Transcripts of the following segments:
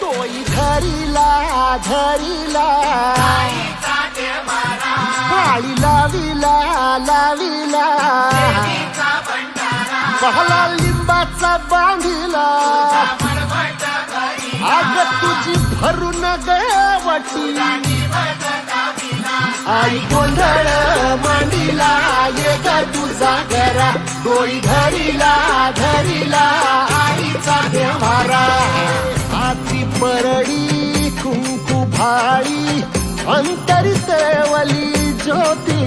तोई धरीला धरीला पाळी लाविला लाविला पहला लिंबाचा बांधिला आग तुझी भरून गवटी आई गोंधळ मांडीला ये तुझा घरा डोई धरीला धरीला आईचा देवारा आती परडी कुंकू भाळी अंतरित सेवली ज्योती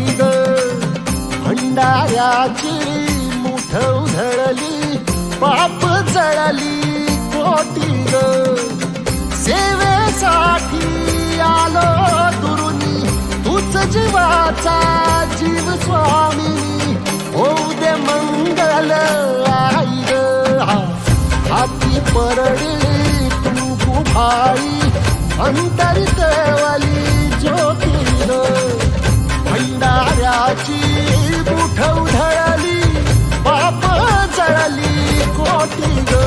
भंडाऱ्याची मुठ उधळली पाप जळली कोटी ग. सेवेसाठी आलो दुरुनी तूच जीवाचा स्वामी होऊ दे मंगल आई हाती परडी तू भाई अंतरित वाली ज्योती भंडाऱ्याची मुठ उधळली पाप जळली कोटी ग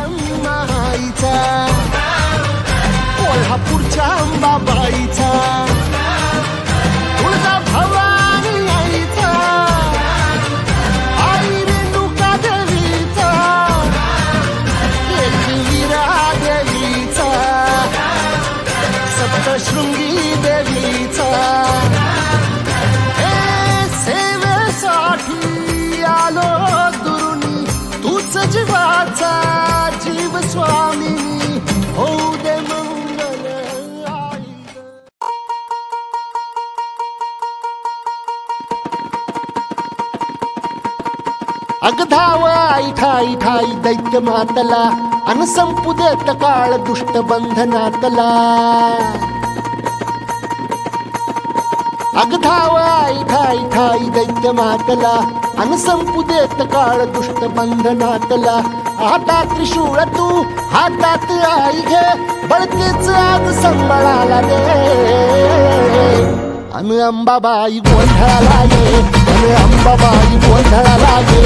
जीवाचा जीव होऊ दे मंगल आई अगधाव आई ठाई ठाई दैत्य मातला अन संपू देत काळ दुष्ट बंधनातला. अगधाव आई ठाई ठाई दैत्य मातला अन संपू देत काळ दुष्ट बंधनातला हातात त्रिशूळ तू हातात आई घे बळकेच आज संबळाला दे अन अंबाबाई गोंधळाला ये अन अंबाबाई गोंधळाला ये